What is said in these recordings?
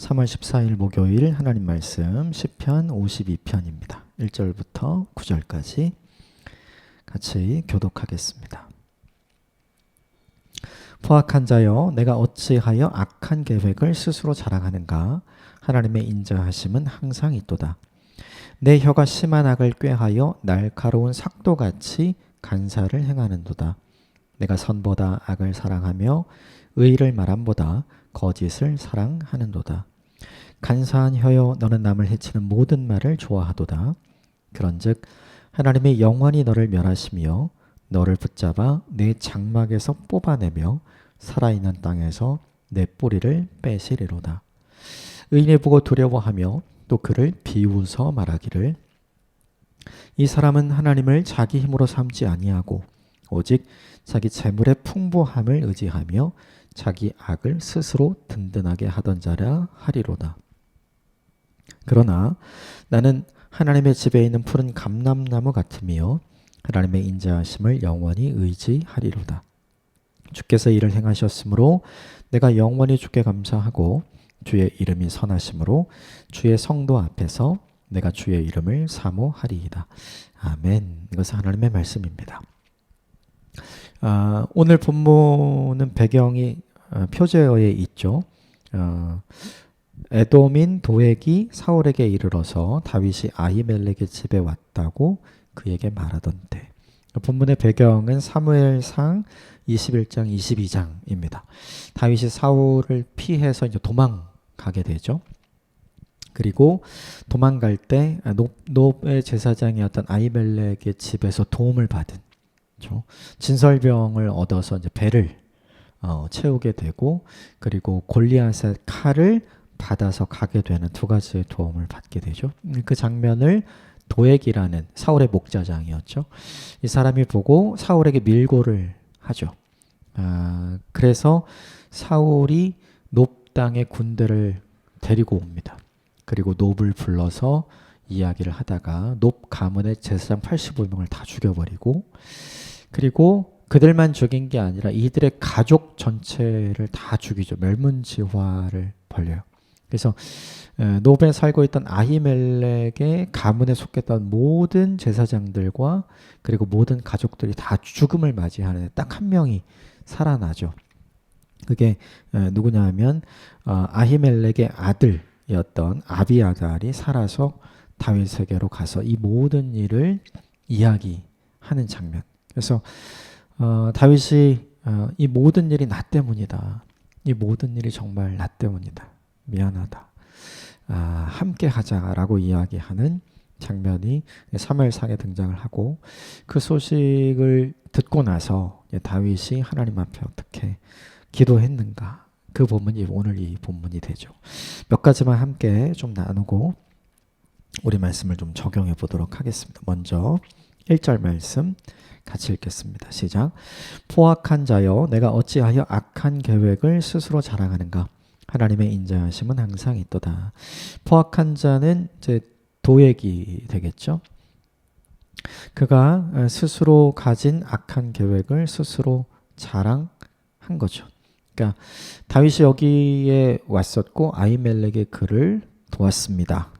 3월 14일 목요일 하나님 말씀 10편 52편입니다. 1절부터 9절까지 같이 교독하겠습니다. 포악한 자여 내가 어찌하여 악한 계획을 스스로 자랑하는가 하나님의 인자하심은 항상 있도다. 내 혀가 심한 악을 꾀하여 날카로운 삭도같이 간사를 행하는도다. 내가 선보다 악을 사랑하며 의를 말함보다 거짓을 사랑하는도다. 간사한 혀여 너는 남을 해치는 모든 말을 좋아하도다. 그런즉 하나님의 영원히 너를 멸하시며 너를 붙잡아 내 장막에서 뽑아내며 살아있는 땅에서 내 뿌리를 빼시리로다. 의인을 보고 두려워하며 또 그를 비웃어 말하기를 이 사람은 하나님을 자기 힘으로 삼지 아니하고 오직 자기 재물의 풍부함을 의지하며 자기 악을 스스로 든든하게 하던 자라 하리로다. 그러나 나는 하나님의 집에 있는 푸른 감람나무 같으며 하나님의 인자하심을 영원히 의지하리로다. 주께서 이를 행하셨으므로 내가 영원히 주께 감사하고 주의 이름이 선하심으로 주의 성도 앞에서 내가 주의 이름을 사모하리이다. 아멘. 이것은 하나님의 말씀입니다. 아, 오늘 본문은 배경이 어, 표제어에 있죠. 어, 에돔인 도액이 사울에게 이르러서 다윗이 아히멜렉의 집에 왔다고 그에게 말하던 때. 본문의 배경은 사무엘상 21장 22장입니다. 다윗이 사울을 피해서 이제 도망가게 되죠. 그리고 도망갈 때 노, 노의 제사장이었던 아이멜렉의 집에서 도움을 받은? 진설병을 얻어서 이제 배를 어, 채우게 되고 그리고 골리앗의 칼을 받아서 가게 되는 두 가지의 도움을 받게 되죠. 그 장면을 도액이라는 사울의 목자장이었죠. 이 사람이 보고 사울에게 밀고를 하죠. 아, 그래서 사울이 높 땅의 군대를 데리고 옵니다. 그리고 높을 불러서 이야기를 하다가 높 가문의 제사장 85명을 다 죽여버리고 그리고 그들만 죽인 게 아니라 이들의 가족 전체를 다 죽이죠. 멸문지화를 벌려요. 그래서 노베 살고 있던 아히멜렉의 가문에 속했던 모든 제사장들과 그리고 모든 가족들이 다 죽음을 맞이하는 딱한 명이 살아나죠. 그게 누구냐면 어, 아히멜렉의 아들이었던 아비아갈이 살아서 다윗에게로 가서 이 모든 일을 이야기하는 장면. 그래서 어, 다윗이 어, 이 모든 일이 나 때문이다. 이 모든 일이 정말 나 때문이다. 미안하다. 아, 함께 하자라고 이야기하는 장면이 3일상에 등장을 하고 그 소식을 듣고 나서 다윗이 하나님 앞에 어떻게 기도했는가 그 본문이 오늘 이 본문이 되죠. 몇 가지만 함께 좀 나누고 우리 말씀을 좀 적용해 보도록 하겠습니다. 먼저 1절 말씀 같이 읽겠습니다. 시작. 포악한 자여 내가 어찌하여 악한 계획을 스스로 자랑하는가 하나님의 인자하심은 항상 있도다. 포악한 자는 이제 도액이 되겠죠. 그가 스스로 가진 악한 계획을 스스로 자랑한 거죠. 그러니까 다윗이 여기에 왔었고 아이멜렉의 그를 도왔습니다.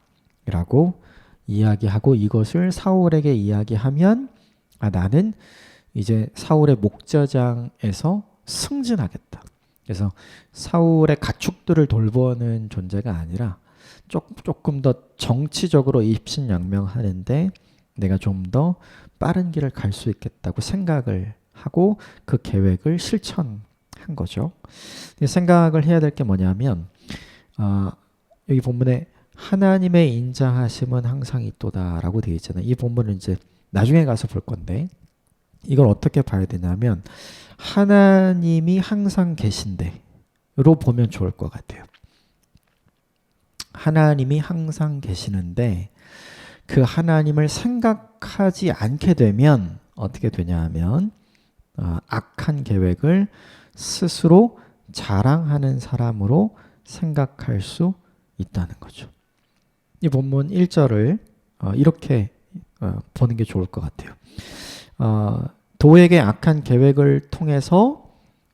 라고 이야기하고 이것을 사울에게 이야기하면 아 나는 이제 사울의 목자장에서 승진하겠다. 그래서 사울의 가축들을 돌보는 존재가 아니라 조금 더 정치적으로 입신양명하는데 내가 좀 더 빠른 길을 갈 수 있겠다고 생각을 하고 그 계획을 실천한 거죠. 생각을 해야 될 게 뭐냐면 어, 여기 본문에 하나님의 인자하심은 항상 있도다라고 되어 있잖아요. 이 본문은 이제 나중에 가서 볼 건데 이걸 어떻게 봐야 되냐면 하나님이 항상 계신데로 보면 좋을 것 같아요. 하나님이 항상 계시는데 그 하나님을 생각하지 않게 되면 어떻게 되냐 하면 어, 악한 계획을 스스로 자랑하는 사람으로 생각할 수 있다는 거죠. 이 본문 1절을 어, 이렇게 어, 보는 게 좋을 것 같아요. 어, 도에게 악한 계획을 통해서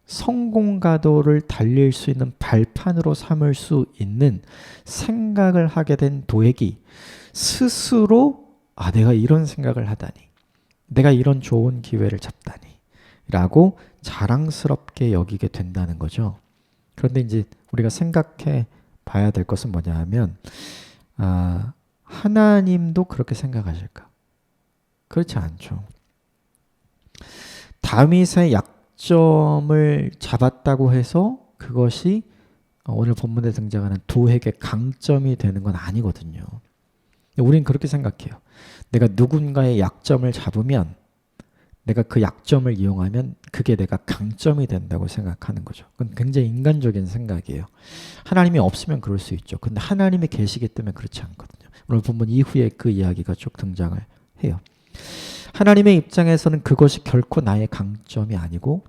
성공가도를 달릴 수 있는 발판으로 삼을 수 있는 생각을 하게 된 도액이 스스로 아 내가 이런 생각을 하다니 내가 이런 좋은 기회를 잡다니 라고 자랑스럽게 여기게 된다는 거죠. 그런데 이제 우리가 생각해 봐야 될 것은 뭐냐 하면 아, 하나님도 그렇게 생각하실까? 그렇지 않죠. 다윗의 약점을 잡았다고 해서 그것이 오늘 본문에 등장하는 도핵의 강점이 되는 건 아니거든요. 우린 그렇게 생각해요. 내가 누군가의 약점을 잡으면 내가 그 약점을 이용하면 그게 내가 강점이 된다고 생각하는 거죠. 그건 굉장히 인간적인 생각이에요. 하나님이 없으면 그럴 수 있죠. 근데 하나님이 계시기 때문에 그렇지 않거든요. 오늘 본문 이후에 그 이야기가 쭉 등장을 해요. 하나님의 입장에서는 그것이 결코 나의 강점이 아니고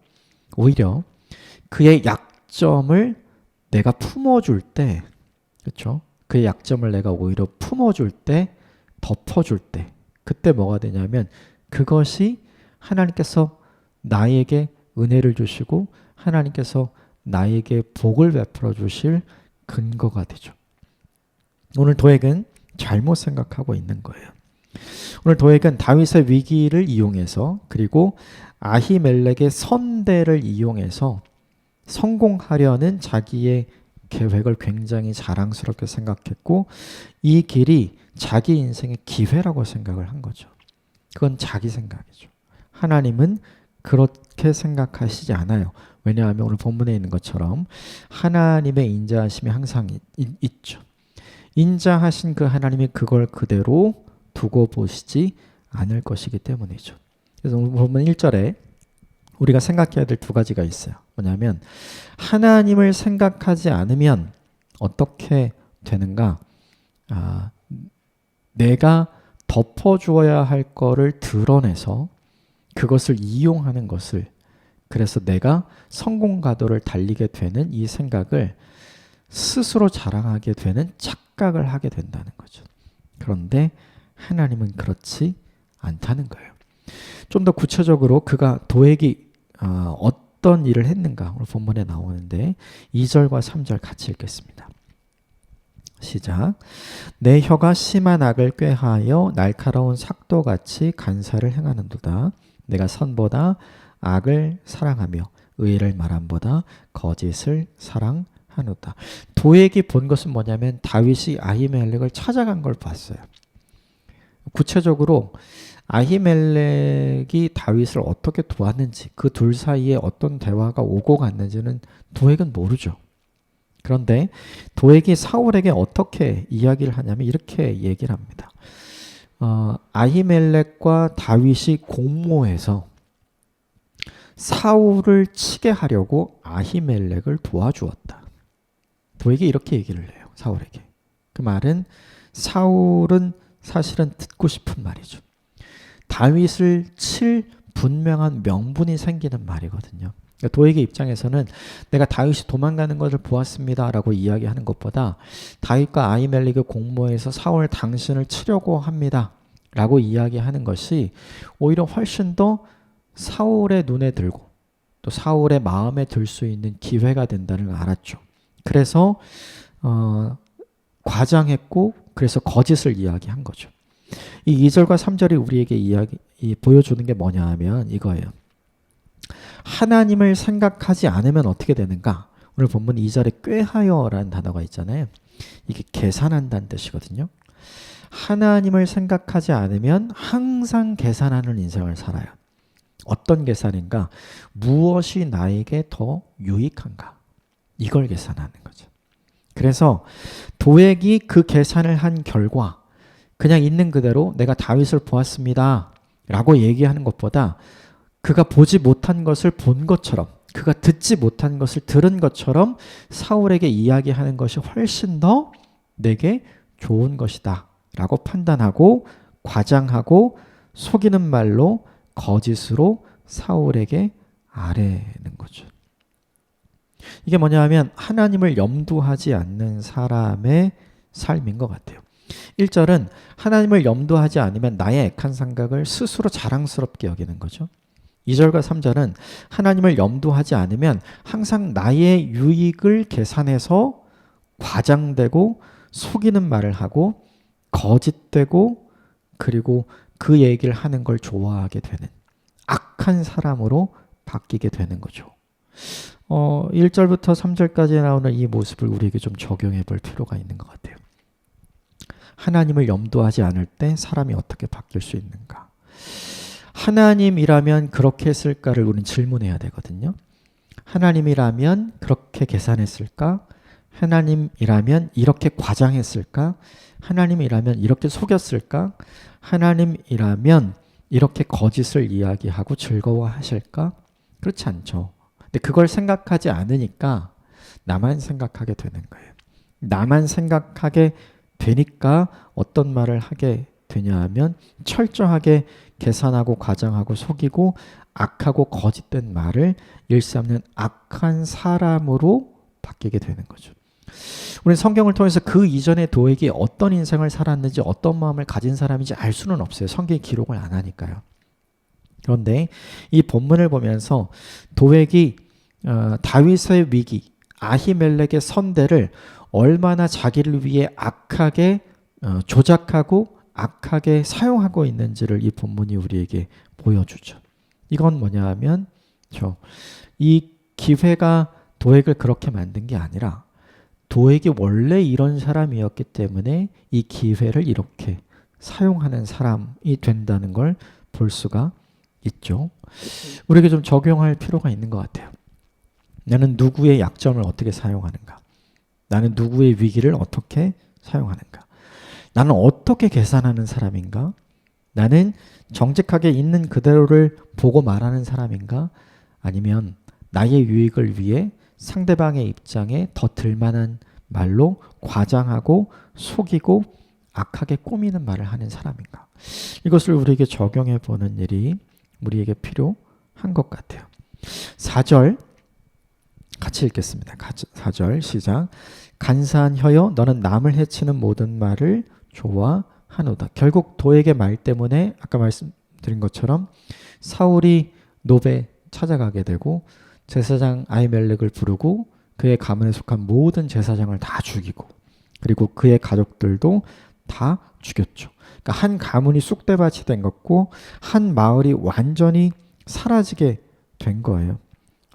오히려 그의 약점을 내가 품어줄 때, 그렇죠? 그의 약점을 내가 오히려 품어줄 때, 덮어줄 때, 그때 뭐가 되냐면 그것이 하나님께서 나에게 은혜를 주시고 하나님께서 나에게 복을 베풀어 주실 근거가 되죠. 오늘 도액은 잘못 생각하고 있는 거예요. 오늘 도액은 다윗의 위기를 이용해서 그리고 아히멜렉의 선대를 이용해서 성공하려는 자기의 계획을 굉장히 자랑스럽게 생각했고 이 길이 자기 인생의 기회라고 생각을 한 거죠. 그건 자기 생각이죠. 하나님은 그렇게 생각하시지 않아요. 왜냐하면 오늘 본문에 있는 것처럼 하나님의 인자하심이 항상 있, 있죠. 인자하신 그 하나님이 그걸 그대로 두고 보시지 않을 것이기 때문이죠. 그래서 본문 1절에 우리가 생각해야 될 두 가지가 있어요. 뭐냐면 하나님을 생각하지 않으면 어떻게 되는가? 아, 내가 덮어주어야 할 거를 드러내서 그것을 이용하는 것을 그래서 내가 성공 가도를 달리게 되는 이 생각을 스스로 자랑하게 되는 착각을 하게 된다는 거죠. 그런데 하나님은 그렇지 않다는 거예요. 좀 더 구체적으로 그가 도액이 어, 어떤 일을 했는가 오늘 본문에 나오는데 2절과 3절 같이 읽겠습니다. 시작. 내 혀가 심한 악을 꾀하여 날카로운 삭도같이 간사를 행하는도다. 내가 선보다 악을 사랑하며 의를 말함보다 거짓을 사랑하노다. 도액이 본 것은 뭐냐면 다윗이 아히멜렉을 찾아간 걸 봤어요. 구체적으로 아히멜렉이 다윗을 어떻게 도왔는지 그 둘 사이에 어떤 대화가 오고 갔는지는 도액은 모르죠. 그런데 도액이 사울에게 어떻게 이야기를 하냐면 이렇게 얘기를 합니다. 어, 아히멜렉과 다윗이 공모해서 사울을 치게 하려고 아히멜렉을 도와주었다. 도에게 이렇게 얘기를 해요. 사울에게. 그 말은 사울은 사실은 듣고 싶은 말이죠. 다윗을 칠 분명한 명분이 생기는 말이거든요. 그러니까 도에게 입장에서는 내가 다윗이 도망가는 것을 보았습니다라고 이야기하는 것보다 다윗과 아이멜렉의 공모에서 사울 당신을 치려고 합니다라고 이야기하는 것이 오히려 훨씬 더 사울의 눈에 들고 또 사울의 마음에 들 수 있는 기회가 된다는 걸 알았죠. 그래서 어, 과장했고 그래서 거짓을 이야기한 거죠. 이 2절과 3절이 우리에게 이야기 보여주는 게 뭐냐 하면 이거예요. 하나님을 생각하지 않으면 어떻게 되는가? 오늘 본문 2절에 꾀하여라는 단어가 있잖아요. 이게 계산한다는 뜻이거든요. 하나님을 생각하지 않으면 항상 계산하는 인생을 살아요. 어떤 계산인가? 무엇이 나에게 더 유익한가? 이걸 계산하는 거죠. 그래서 도액이 그 계산을 한 결과 그냥 있는 그대로 내가 다윗을 보았습니다. 라고 얘기하는 것보다 그가 보지 못한 것을 본 것처럼 그가 듣지 못한 것을 들은 것처럼 사울에게 이야기하는 것이 훨씬 더 내게 좋은 것이다 라고 판단하고 과장하고 속이는 말로 거짓으로 사울에게 아뢰는 거죠. 이게 뭐냐 하면 하나님을 염두하지 않는 사람의 삶인 것 같아요. 1절은 하나님을 염두하지 않으면 나의 액한 생각을 스스로 자랑스럽게 여기는 거죠. 2절과 3절은 하나님을 염두하지 않으면 항상 나의 유익을 계산해서 과장되고 속이는 말을 하고 거짓되고 그리고 그 얘기를 하는 걸 좋아하게 되는 악한 사람으로 바뀌게 되는 거죠. 어, 1절부터 3절까지 나오는 이 모습을 우리에게 좀 적용해 볼 필요가 있는 것 같아요. 하나님을 염두하지 않을 때 사람이 어떻게 바뀔 수 있는가? 하나님이라면 그렇게 했을까를 우리는 질문해야 되거든요. 하나님이라면 그렇게 계산했을까? 하나님이라면 이렇게 과장했을까? 하나님이라면 이렇게 속였을까? 하나님이라면 이렇게 거짓을 이야기하고 즐거워하실까? 그렇지 않죠. 근데 그걸 생각하지 않으니까 나만 생각하게 되는 거예요. 나만 생각하게 되니까 어떤 말을 하게 되냐 하면 철저하게 계산하고 과장하고 속이고 악하고 거짓된 말을 일삼는 악한 사람으로 바뀌게 되는 거죠. 우리 성경을 통해서 그 이전에 도액이 어떤 인생을 살았는지 어떤 마음을 가진 사람인지 알 수는 없어요. 성경이 기록을 안 하니까요. 그런데 이 본문을 보면서 도액이 어, 다윗의 위기, 아히멜렉의 선대를 얼마나 자기를 위해 악하게 어, 조작하고 악하게 사용하고 있는지를 이 본문이 우리에게 보여주죠. 이건 뭐냐 하면 이 기회가 도액을 그렇게 만든 게 아니라 도액이 원래 이런 사람이었기 때문에 이 기회를 이렇게 사용하는 사람이 된다는 걸 볼 수가 있죠. 우리에게 좀 적용할 필요가 있는 것 같아요. 나는 누구의 약점을 어떻게 사용하는가? 나는 누구의 위기를 어떻게 사용하는가? 나는 어떻게 계산하는 사람인가? 나는 정직하게 있는 그대로를 보고 말하는 사람인가? 아니면 나의 유익을 위해 상대방의 입장에 더 들만한 말로 과장하고 속이고 악하게 꾸미는 말을 하는 사람인가? 이것을 우리에게 적용해 보는 일이 우리에게 필요한 것 같아요. 4절 같이 읽겠습니다. 4절 시작. 간사한 혀여 너는 남을 해치는 모든 말을 좋아하노다. 결국 도에게 말 때문에 아까 말씀드린 것처럼 사울이 노베 찾아가게 되고 제사장 아이멜렉을 부르고 그의 가문에 속한 모든 제사장을 다 죽이고 그리고 그의 가족들도 다 죽였죠. 그러니까 한 가문이 쑥대밭이 된 것고 한 마을이 완전히 사라지게 된 거예요.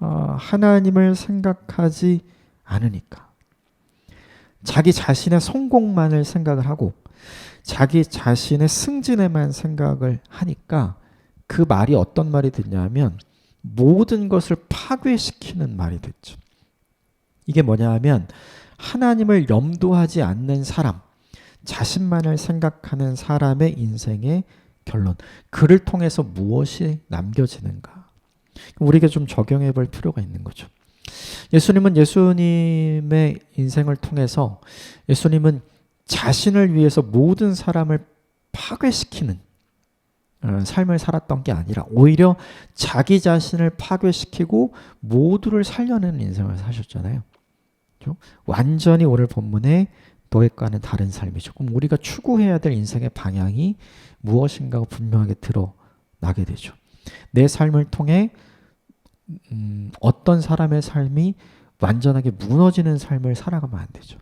어, 하나님을 생각하지 않으니까 자기 자신의 성공만을 생각을 하고 자기 자신의 승진에만 생각을 하니까 그 말이 어떤 말이 됐냐면 모든 것을 파괴시키는 말이 됐죠. 이게 뭐냐 하면 하나님을 염두하지 않는 사람, 자신만을 생각하는 사람의 인생의 결론. 그를 통해서 무엇이 남겨지는가? 우리가 좀 적용해 볼 필요가 있는 거죠. 예수님은 예수님의 인생을 통해서 예수님은 자신을 위해서 모든 사람을 파괴시키는 어, 삶을 살았던 게 아니라 오히려 자기 자신을 파괴시키고 모두를 살려내는 인생을 사셨잖아요. 그렇죠? 완전히 오늘 본문에 도액과는 다른 삶이죠. 그럼 우리가 추구해야 될 인생의 방향이 무엇인가 분명하게 드러나게 되죠. 내 삶을 통해 음, 어떤 사람의 삶이 완전하게 무너지는 삶을 살아가면 안 되죠.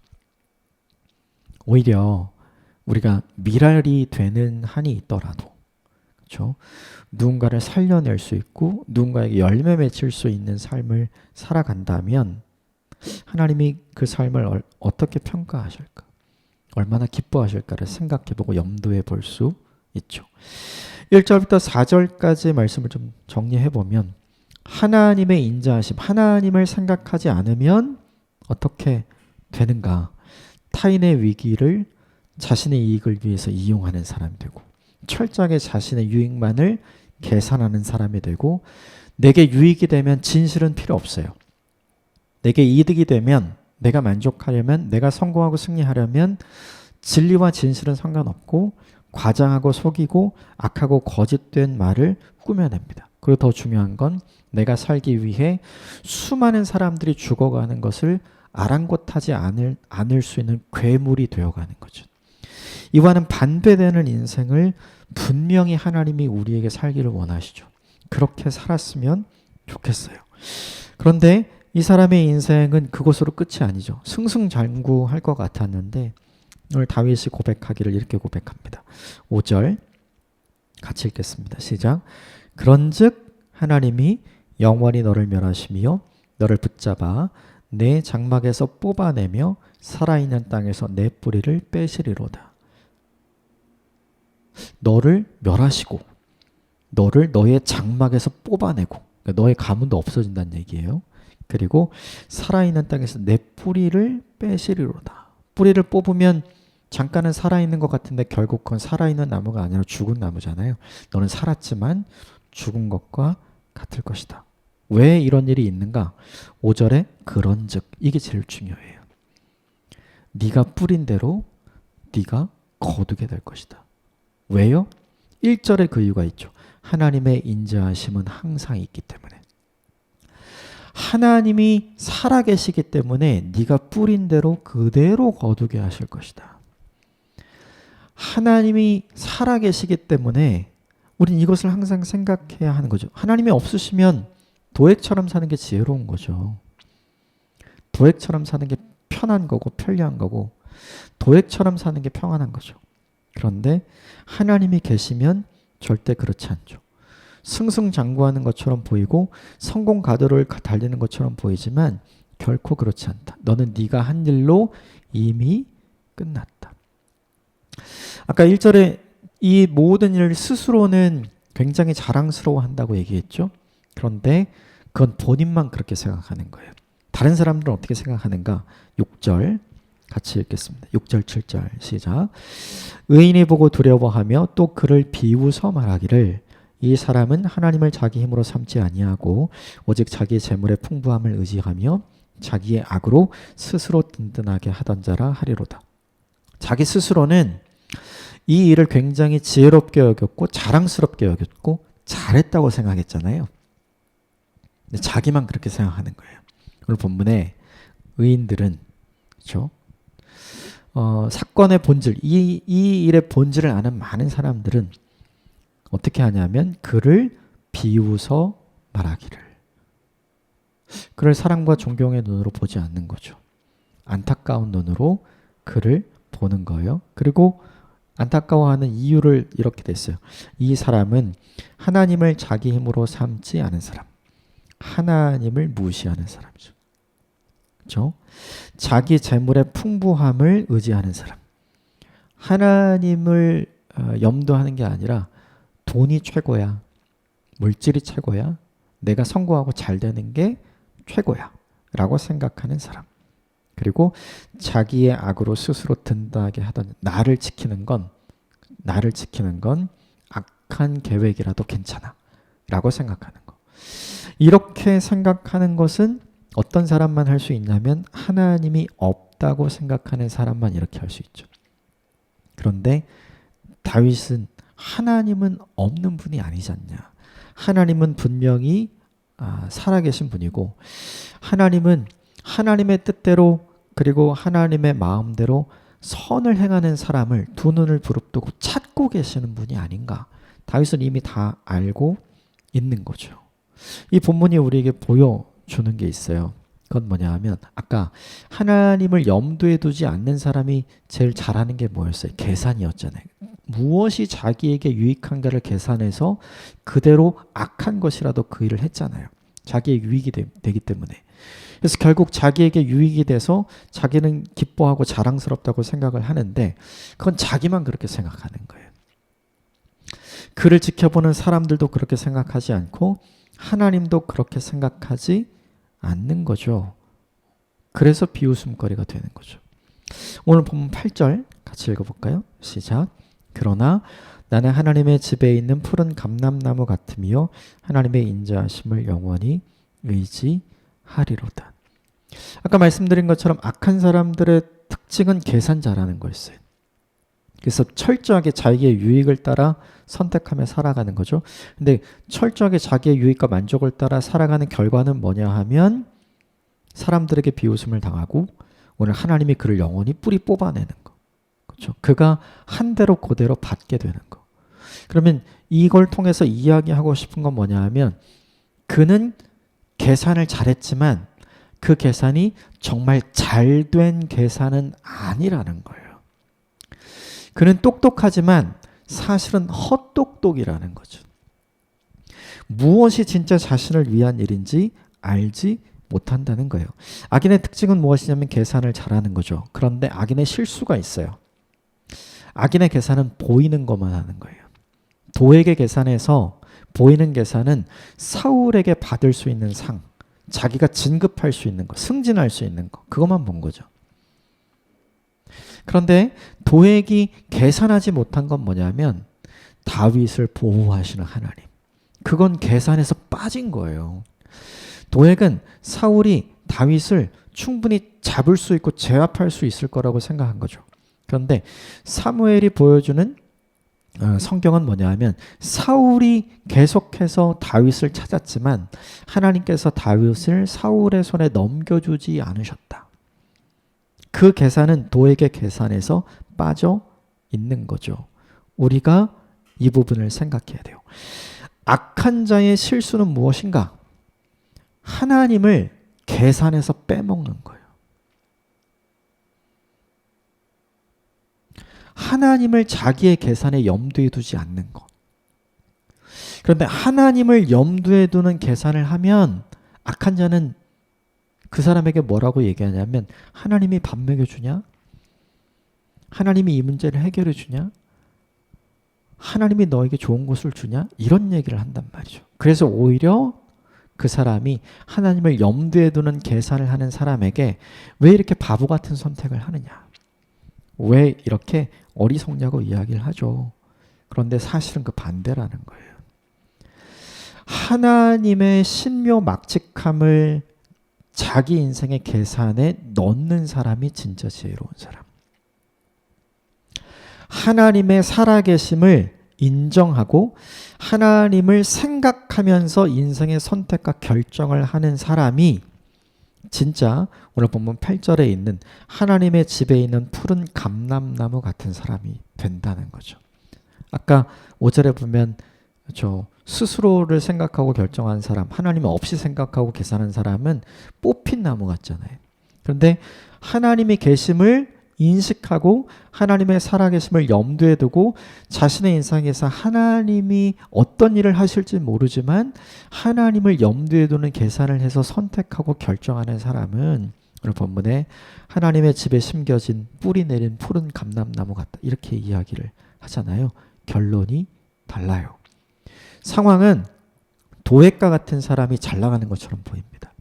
오히려 우리가 미랄이 되는 한이 있더라도 그렇죠? 누군가를 살려낼 수 있고 누군가에게 열매 맺힐 수 있는 삶을 살아간다면 하나님이 그 삶을 어떻게 평가하실까? 얼마나 기뻐하실까를 생각해 보고 염두에 볼 수 있죠. 1절부터 4절까지 말씀을 좀 정리해 보면 하나님의 인자하심, 하나님을 생각하지 않으면 어떻게 되는가? 타인의 위기를 자신의 이익을 위해서 이용하는 사람이 되고 철저하게 자신의 유익만을 계산하는 사람이 되고 내게 유익이 되면 진실은 필요 없어요. 내게 이득이 되면 내가 만족하려면 내가 성공하고 승리하려면 진리와 진실은 상관없고 과장하고 속이고 악하고 거짓된 말을 꾸며냅니다. 그리고 더 중요한 건 내가 살기 위해 수많은 사람들이 죽어가는 것을 아랑곳하지 않을, 않을 수 있는 괴물이 되어가는 거죠. 이와는 반대되는 인생을 분명히 하나님이 우리에게 살기를 원하시죠. 그렇게 살았으면 좋겠어요. 그런데 이 사람의 인생은 그것으로 끝이 아니죠. 승승장구할 것 같았는데 오늘 다윗이 고백하기를 이렇게 고백합니다. 5절 같이 읽겠습니다. 시작. 그런즉 하나님이 영원히 너를 멸하시며 너를 붙잡아 내 장막에서 뽑아내며 살아있는 땅에서 내 뿌리를 빼시리로다. 너를 멸하시고 너를 너의 장막에서 뽑아내고 그러니까 너의 가문도 없어진다는 얘기예요. 그리고 살아있는 땅에서 내 뿌리를 빼시리로다. 뿌리를 뽑으면 잠깐은 살아있는 것 같은데 결국 그건 살아있는 나무가 아니라 죽은 나무잖아요. 너는 살았지만 죽은 것과 같을 것이다. 왜 이런 일이 있는가? 5절에 그런즉 이게 제일 중요해요. 네가 뿌린 대로 네가 거두게 될 것이다. 왜요? 1절에 그 이유가 있죠. 하나님의 인자하심은 항상 있기 때문에. 하나님이 살아계시기 때문에 네가 뿌린 대로 그대로 거두게 하실 것이다. 하나님이 살아계시기 때문에 우린 이것을 항상 생각해야 하는 거죠. 하나님이 없으시면 도액처럼 사는 게 지혜로운 거죠. 도액처럼 사는 게 편한 거고 편리한 거고 도액처럼 사는 게 평안한 거죠. 그런데 하나님이 계시면 절대 그렇지 않죠. 승승장구하는 것처럼 보이고 성공 가도를 달리는 것처럼 보이지만 결코 그렇지 않다. 너는 네가 한 일로 이미 끝났다. 아까 1절에 이 모든 일을 스스로는 굉장히 자랑스러워한다고 얘기했죠. 그런데 그건 본인만 그렇게 생각하는 거예요. 다른 사람들은 어떻게 생각하는가? 6절 같이 읽겠습니다. 6절 7절 시작. 의인이 보고 두려워하며 또 그를 비웃어 말하기를 이 사람은 하나님을 자기 힘으로 삼지 아니하고 오직 자기 재물의 풍부함을 의지하며 자기의 악으로 스스로 든든하게 하던 자라 하리로다. 자기 스스로는 이 일을 굉장히 지혜롭게 여겼고 자랑스럽게 여겼고 잘했다고 생각했잖아요. 근데 자기만 그렇게 생각하는 거예요. 오늘 본문에 의인들은 그렇죠? 어, 사건의 본질, 이, 이 일의 본질을 아는 많은 사람들은 어떻게 하냐면 그를 비웃어 말하기를. 그를 사랑과 존경의 눈으로 보지 않는 거죠. 안타까운 눈으로 그를 보는 거예요. 그리고 안타까워하는 이유를 이렇게 됐어요. 이 사람은 하나님을 자기 힘으로 삼지 않은 사람. 하나님을 무시하는 사람이죠. 그렇죠? 자기 재물의 풍부함을 의지하는 사람. 하나님을 어, 염두하는 게 아니라 돈이 최고야. 물질이 최고야. 내가 성공하고 잘 되는 게 최고야. 라고 생각하는 사람. 그리고 자기의 악으로 스스로 든다하게 하던 나를 지키는 건 나를 지키는 건 악한 계획이라도 괜찮아. 라고 생각하는 거. 이렇게 생각하는 것은 어떤 사람만 할 수 있냐면 하나님이 없다고 생각하는 사람만 이렇게 할 수 있죠. 그런데 다윗은 하나님은 없는 분이 아니지 않냐. 하나님은 분명히 아, 살아계신 분이고 하나님은 하나님의 뜻대로 그리고 하나님의 마음대로 선을 행하는 사람을 두 눈을 부릅뜨고 찾고 계시는 분이 아닌가. 다윗은 이미 다 알고 있는 거죠. 이 본문이 우리에게 보여주는 게 있어요. 그건 뭐냐 하면 아까 하나님을 염두에 두지 않는 사람이 제일 잘하는 게 뭐였어요? 계산이었잖아요. 무엇이 자기에게 유익한가를 계산해서 그대로 악한 것이라도 그 일을 했잖아요. 자기의 유익이 되, 기 때문에. 그래서 결국 자기에게 유익이 돼서 자기는 기뻐하고 자랑스럽다고 생각을 하는데 그건 자기만 그렇게 생각하는 거예요. 그를 지켜보는 사람들도 그렇게 생각하지 않고 하나님도 그렇게 생각하지 않는 거죠. 그래서 비웃음거리가 되는 거죠. 오늘 보면 8절 같이 읽어볼까요? 시작. 그러나 나는 하나님의 집에 있는 푸른 감람나무 같으며 하나님의 인자하심을 영원히 의지 하리로다. 아까 말씀드린 것처럼 악한 사람들의 특징은 계산자라는 거였어요. 그래서 철저하게 자기의 유익을 따라 선택하며 살아가는 거죠. 근데 철저하게 자기의 유익과 만족을 따라 살아가는 결과는 뭐냐 하면 사람들에게 비웃음을 당하고 오늘 하나님이 그를 영원히 뿌리 뽑아내는 거. 그렇죠? 그가 한 대로 그대로 받게 되는 거. 그러면 이걸 통해서 이야기하고 싶은 건 뭐냐 하면 그는 계산을 잘했지만 그 계산이 정말 잘 된 계산은 아니라는 거예요. 그는 똑똑하지만 사실은 헛똑똑이라는 거죠. 무엇이 진짜 자신을 위한 일인지 알지 못한다는 거예요. 악인의 특징은 무엇이냐면 계산을 잘하는 거죠. 그런데 악인의 실수가 있어요. 악인의 계산은 보이는 것만 하는 거예요. 도액의 계산에서 보이는 계산은 사울에게 받을 수 있는 상, 자기가 진급할 수 있는 거, 승진할 수 있는 거, 그것만 본 거죠. 그런데 도액이 계산하지 못한 건 뭐냐면 다윗을 보호하시는 하나님. 그건 계산에서 빠진 거예요. 도액은 사울이 다윗을 충분히 잡을 수 있고 제압할 수 있을 거라고 생각한 거죠. 그런데 사무엘이 보여주는 어, 성경은 뭐냐 하면 사울이 계속해서 다윗을 찾았지만 하나님께서 다윗을 사울의 손에 넘겨주지 않으셨다. 그 계산은 도에게 계산에서 빠져 있는 거죠. 우리가 이 부분을 생각해야 돼요. 악한 자의 실수는 무엇인가? 하나님을 계산에서 빼먹는 거예요. 하나님을 자기의 계산에 염두에 두지 않는 것. 그런데 하나님을 염두에 두는 계산을 하면 악한 자는 그 사람에게 뭐라고 얘기하냐면 하나님이 밥 먹여주냐? 하나님이 이 문제를 해결해 주냐? 하나님이 너에게 좋은 것을 주냐? 이런 얘기를 한단 말이죠. 그래서 오히려 그 사람이 하나님을 염두에 두는 계산을 하는 사람에게 왜 이렇게 바보 같은 선택을 하느냐? 왜 이렇게 어리석냐고 이야기를 하죠. 그런데 사실은 그 반대라는 거예요. 하나님의 신묘 막직함을 자기 인생의 계산에 넣는 사람이 진짜 지혜로운 사람. 하나님의 살아계심을 인정하고 하나님을 생각하면서 인생의 선택과 결정을 하는 사람이 진짜 오늘 본문 8절에 있는 하나님의 집에 있는 푸른 감람나무 같은 사람이 된다는 거죠. 아까 5절에 보면 저 스스로를 생각하고 결정한 사람, 하나님 없이 생각하고 계산한 사람은 뽑힌 나무 같잖아요. 그런데 하나님의 계심을 인식하고 하나님의 살아계심을 염두에 두고 자신의 인생에서 하나님이 어떤 일을 하실지 모르지만 하나님을 염두에 두는 계산을 해서 선택하고 결정하는 사람은 오늘 본문에 하나님의 집에 심겨진 뿌리 내린 푸른 감람나무 같다. 이렇게 이야기를 하잖아요. 결론이 달라요. 상황은 도액과 같은 사람이 잘 나가는 것처럼 보입니다.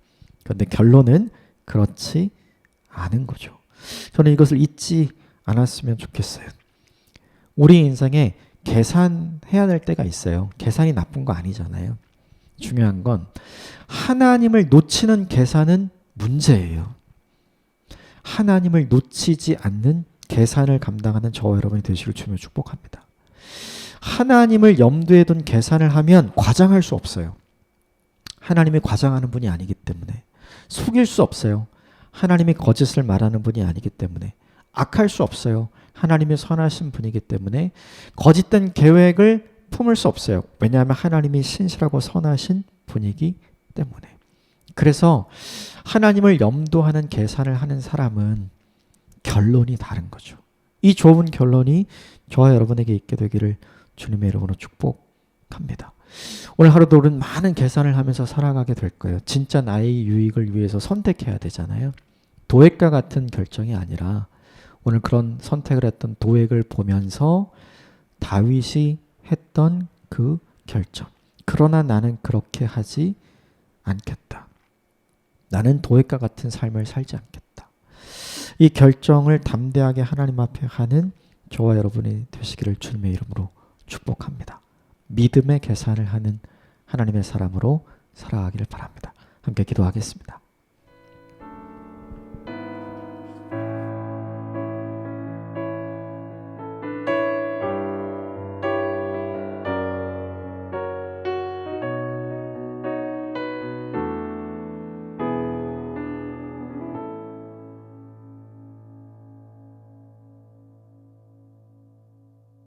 그런데 결론은 그렇지 않은 거죠. 저는 이것을 잊지 않았으면 좋겠어요. 우리 인생에 계산해야 될 때가 있어요. 계산이 나쁜 거 아니잖아요. 중요한 건 하나님을 놓치는 계산은 문제예요. 하나님을 놓치지 않는 계산을 감당하는 저와 여러분이 되시길 주며 축복합니다. 하나님을 염두에 둔 계산을 하면 과장할 수 없어요. 하나님이 과장하는 분이 아니기 때문에 속일 수 없어요. 하나님이 거짓을 말하는 분이 아니기 때문에 악할 수 없어요. 하나님이 선하신 분이기 때문에 거짓된 계획을 품을 수 없어요. 왜냐하면 하나님이 신실하고 선하신 분이기 때문에. 그래서 하나님을 염두하는 계산을 하는 사람은 결론이 다른 거죠. 이 좋은 결론이 저와 여러분에게 있게 되기를 주님의 이름으로 축복합니다. 오늘 하루도 우리는 많은 계산을 하면서 살아가게 될 거예요. 진짜 나의 유익을 위해서 선택해야 되잖아요. 도액과 같은 결정이 아니라 오늘 그런 선택을 했던 도액을 보면서 다윗이 했던 그 결정. 그러나 나는 그렇게 하지 않겠다. 나는 도액과 같은 삶을 살지 않겠다. 이 결정을 담대하게 하나님 앞에 하는 저와 여러분이 되시기를 주님의 이름으로 축복합니다. 믿음의 계산을 하는 하나님의 사람으로 살아가기를 바랍니다. 함께 기도하겠습니다.